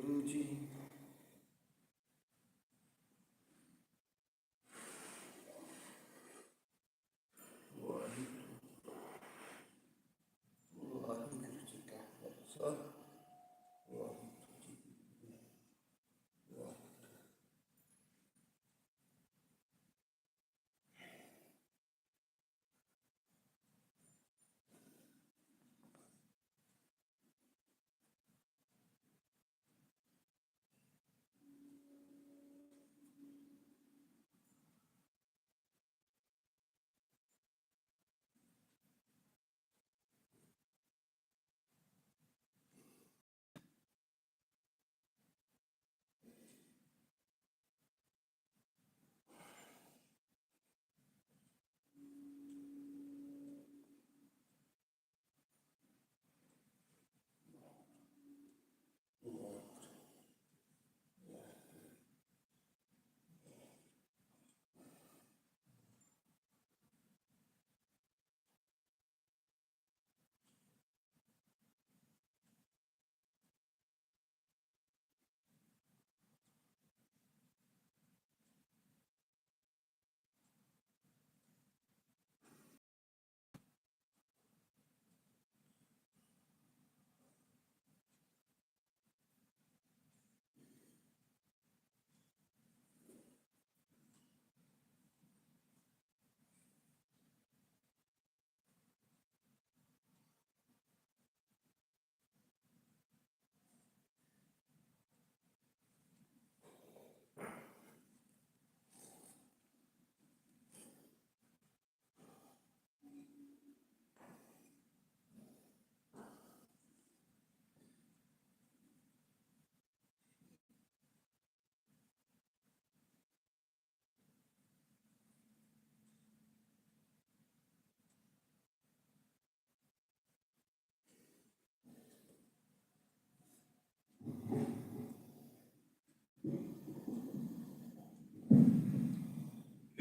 鲁智。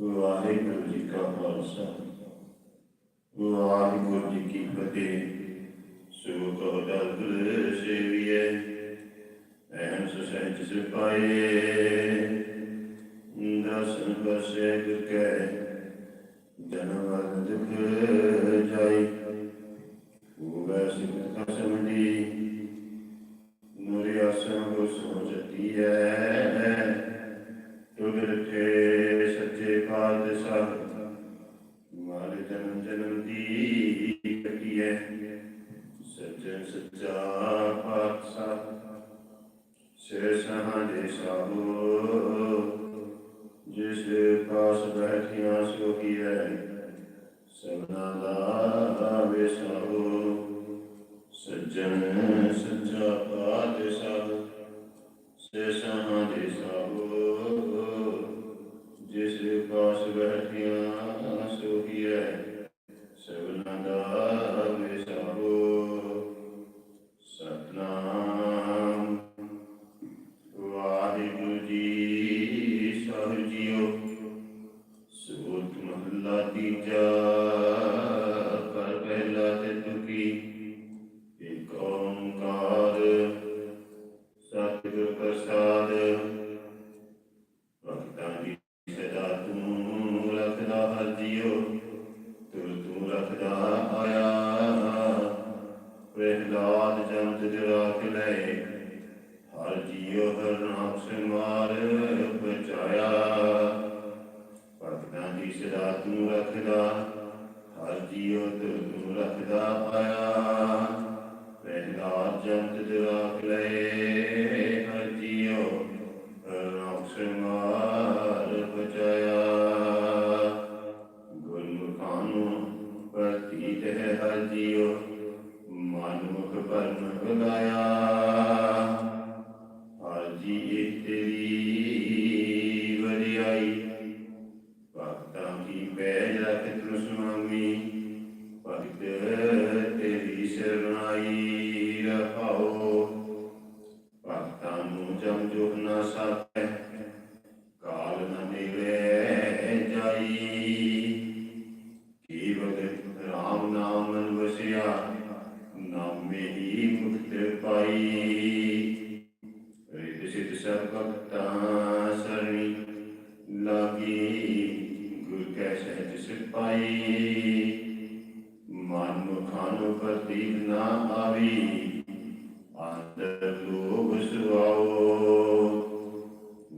ਵਾਹਿਗੁਰੂ ਜੀ ਕਾ ਖਾਲਸਾ। ਵਾਹਿਗੁਰੂ ਜੀ ਕੀ ਫਤਿਹ। ਸੋ ਕੋ ਦਲ ਸੇਵੀਏ ਐਨ ਸਹਿਜ ਸਿਪਾਏ ਦਸਨ ਬਸੇ ਗੁਰ ਕੈ ਜਨਮ ਦੁਖ ਜਾਈ। ਉਹ ਸਿਮਤ ਕਸਮਦੀ ਨੂਰੀ ਆਸਨ ਗੁਰ ਸੋਜਤੀ ਹੈ ਤੁਗਰ ਤੇ ਸੱਚੇ ਪਾਤਸ਼ਾਹ ਮਾਰੇ ਜਨਮ ਜਨਮ ਦੀ ਕਟੀਏ ਸੱਚੇ ਸੱਚਾ ਪਾਤਸ਼ਾਹ ਸੇ ਸਹਾਦੇ ਸਾਹੋ ਜਿਸ ਪਾਸ ਬੈਠਿਆ ਸੋ ਕੀ ਹੈ ਸਭਨਾ ਦਾ ਵਿਸਾਹੋ ਸੱਜਣ ਸੱਚਾ ਪਾਤਸ਼ਾਹ ਸੇ ਸਹਾਦੇ ਸਾਹੋ ਜਿਸ ਪਾਸ ਬੈਠਿਆ ਸੋ ਹੀ ਹੈ ਸਤਿਗੁਰ ਪ੍ਰਸਾਦ ਭਗਤਾਂ ਦੀ ਸਦਾ ਤੂੰ ਰੱਖਦਾ ਹਰ ਜੀਓ ਤੁਰ ਤੂੰ ਰੱਖਦਾ ਆਇਆ ਪ੍ਰਹਿਲਾਦ ਜੰਤ ਜਰਾ ਕੇ ਲੈ ਹਰ ਜੀਓ ਹਰ ਨਾਮ ਸਿਮਾਰ ਬਚਾਇਆ ਭਗਤਾਂ ਦੀ ਸਦਾ ਤੂੰ ਰੱਖਦਾ ਹਰ ਜੀਓ ਤੁਰ ਤੂੰ ਰੱਖਦਾ ਆਇਆ ਪ੍ਰਹਿਲਾਦ ਜੰਤ ਜਰਾ ਕੇ ਲੈ Buddhaya. ਮੁਖਾਂ ਨਾ ਆਵੀ ਅੰਦਰ ਲੋਭ ਸੁਆਓ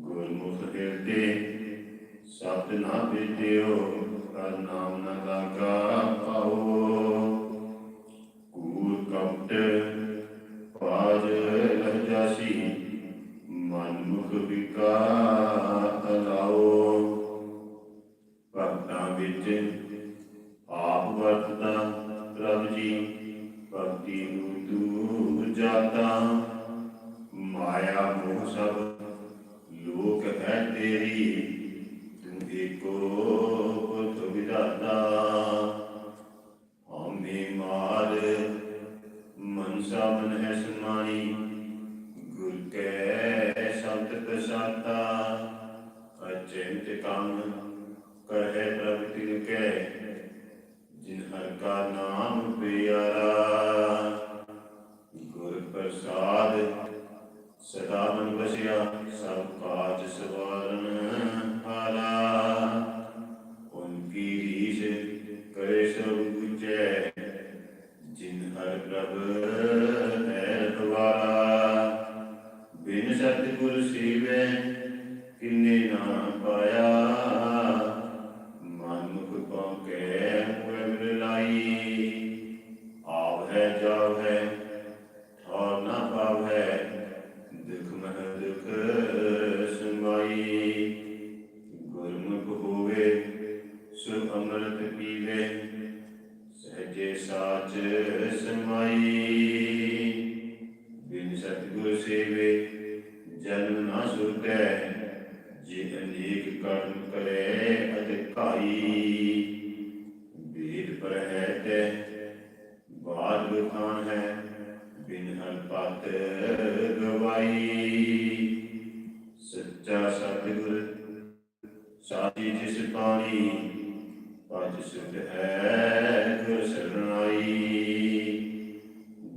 ਗੁਰਮੁਖ ਹਿਰਦੇ ਸਬਦ ਨਾ ਬੀਤਿਓ ਕਰ ਨਾਮ ਨਾ ਲਾਗਾ ਪਾਓ ਕੂੜ ਕਪਟ ਪਾਜ ਲਹ ਮਨ ਮੁਖ ਵਿਕਾਰ ਲਾਓ ਭਗਤਾਂ ਵਿੱਚ ਦੂਰ ਸਦਾ ਸਾਚੀ ਜਿਸ ਪਾਣੀ, ਪਜ ਸੁਧ ਹੈ ਗੁਰ ਸਰਣਾਈ।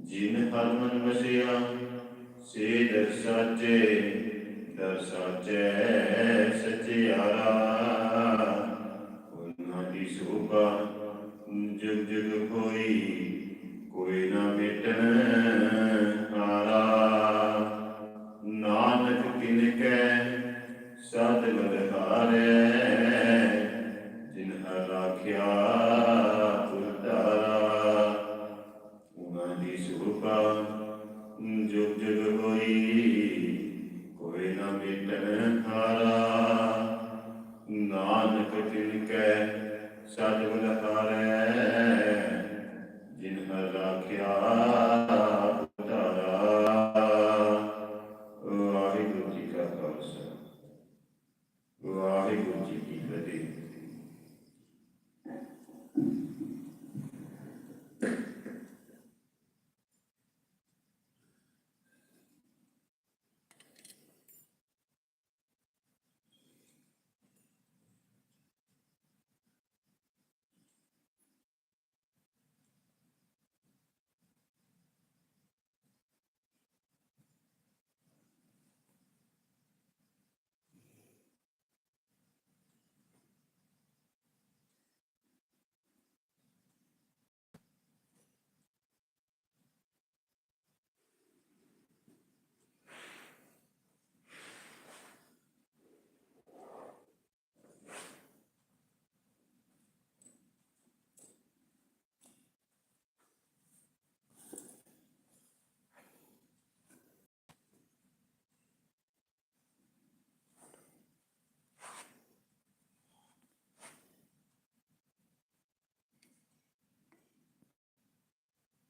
ਜਿਨ ਹਰ ਮਨ ਵਸਿਆ, ਸੇ ਦਰ ਸਾਚੇ ਦਰ ਸਾਚੇ ਸਚਿਆਰਾ ਉਹਨਾਂ ਦੀ ਸੋਭਾ ਜੁਗ ਜਗ ਹੋਈ